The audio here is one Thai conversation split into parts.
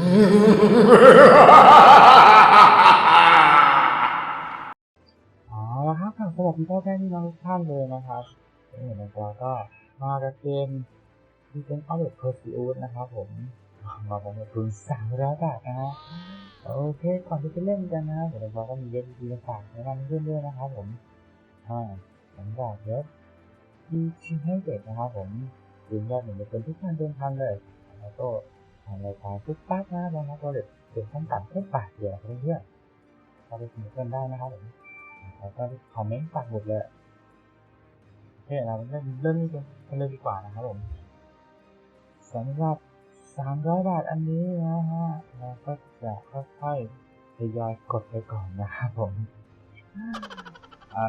อ๋อแล้วครับสวัสดีพ่อแม่พี่น้องทุกท่านเลยนะครับเออนะครับก็มากับเกมที่เป็นออเดอร์เพอร์ซิอูสนะครับผม มาผมกับทุนสามร้อยบาทนะฮะโอเค ก่อนที่จะเล่นกันนะเดี๋ยวก็มีเว็บดีๆมาฝากในวันนี้ด้วยนะครับผมอ่าสำหรับเว็บที่ชื่ให้เด็กนะครับผมยืนยันหนึ่งเป็นทุกท่านเดินทางเลยแล้วก็างรายการทุกปั๊กนะนะครับก็เลยเป็นขั้นต่ำแค่บาทเดียวเพื่อนๆเข้าไปสนุกกันได้นะครับผมแล้วก็คอมเมนต์ปักหมดเลยโอเคเราเริ่มเริ่มกันเลยดีกว่านะครับผมสำหรับ 300 บาทอันนี้นะฮะเราก็จะค่อยๆทยอยกดไปก่อนนะครับผมอ่า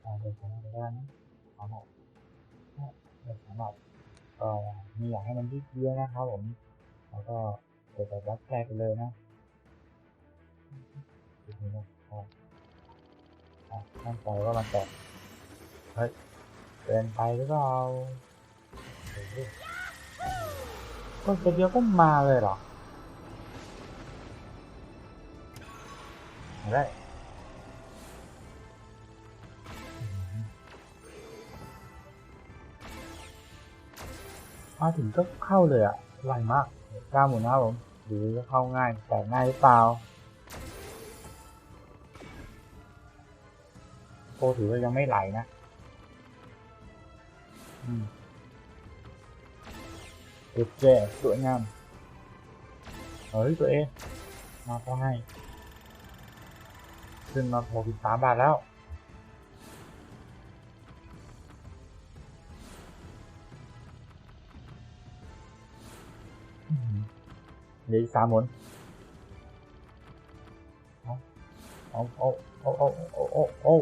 เอาไปทำอะได้นะเอาหมเดี๋ยวสำหรับ ก็ไม่อยากให้มันยืดเยื้อนะครับผม แล้วก็เปิดแบบรับแรกไปเลยนะทีนี้นะครับอะมั่นใจว่ามันแตกเฮ้ยเกินไปหรือเปล่าก็จะเดียวก็มาเลยเหรอได้ มาถึงก็เข้าเลยอะไวมากกล้าหมุนนะครับผมหรือจะเข้าง่ายแต่ง่ายหรือเปล่าโอ้ถือว่ายังไม่ไหลนะอืมเด็ดแจ่สวยงามเฮ้ยตัวเองมาก็ให้ขึ้นมาหกสิบสามบาทแล้ว เหลืออีกสามหมนเอาเอาเอาเอาเอาเอา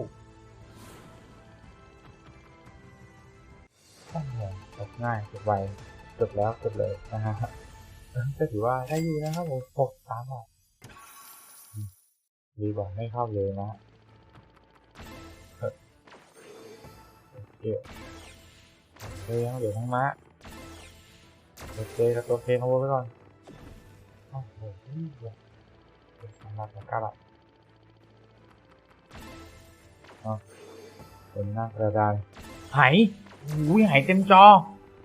ตั้งเงินจบง่ายจบไวจบแล้วจบเลยนะฮะก็ถือว่าได้อยู่นะครับผมหกสามล่ะดีกว่าไม่เข้าเลยนะเดี๋ยวเดี๋ยวทั้งม้าโอเคครับโอเคขโมยไปก่อน Maravilha. Caraca, caralho. Ó. Đừng nó ra ra đây. ไหอุ้ยเต็มจอ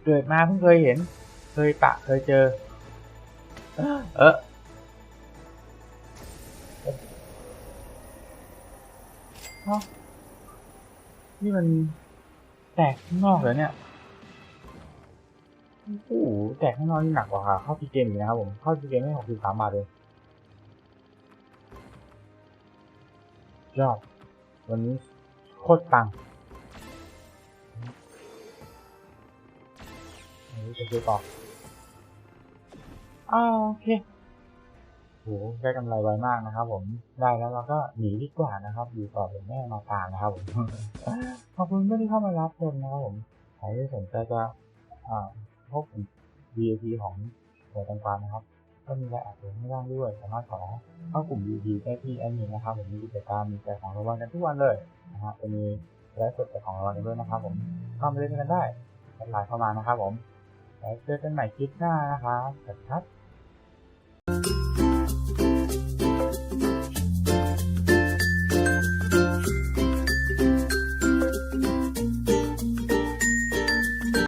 เกิดมาเพิ่งเคยเห็น เคยปะเคยเจอ เออเนี่มันแตกนอกเหรอเนี่ย โอ้โหแตกข้างนอกนี่หนักกว่าเข้าพีเกมอีกนะครับผม เข้าพีเกมไม่หกสิบสามบาทเลยยอดวันนี้โคตรตังอันนี้จะซื้อต่ออ่าโอเคโหได้กำไรไวมากนะครับผมได้แล้วเราก็หนีดีกว่านะครับอยู่ต่อเป็นแม่มาตามนะครับผมขอบคุณที่เข้ามารับชมนะครับผมใครที่สนใจจะอ่า พบ VIP ของหัวตังกวานนะครับ ก็มีรายอัดเอียดข้ร่างด้วย สามารถขอเข้ากลุ่ม VIP ได้ที่แอดมินนะครับ ผมมีกิจกรรมมีแจกของรางวัลกันทุกวันเลยนะฮะจะมีไลฟ์สดแจกของรางวัลด้วยนะครับ ผมเข้ามาเล่นกันได้แอดไลน์เข้ามานะครับ ผมแล้วเจอกันใหม่คลิปหน้านะครับสวัสดีครับ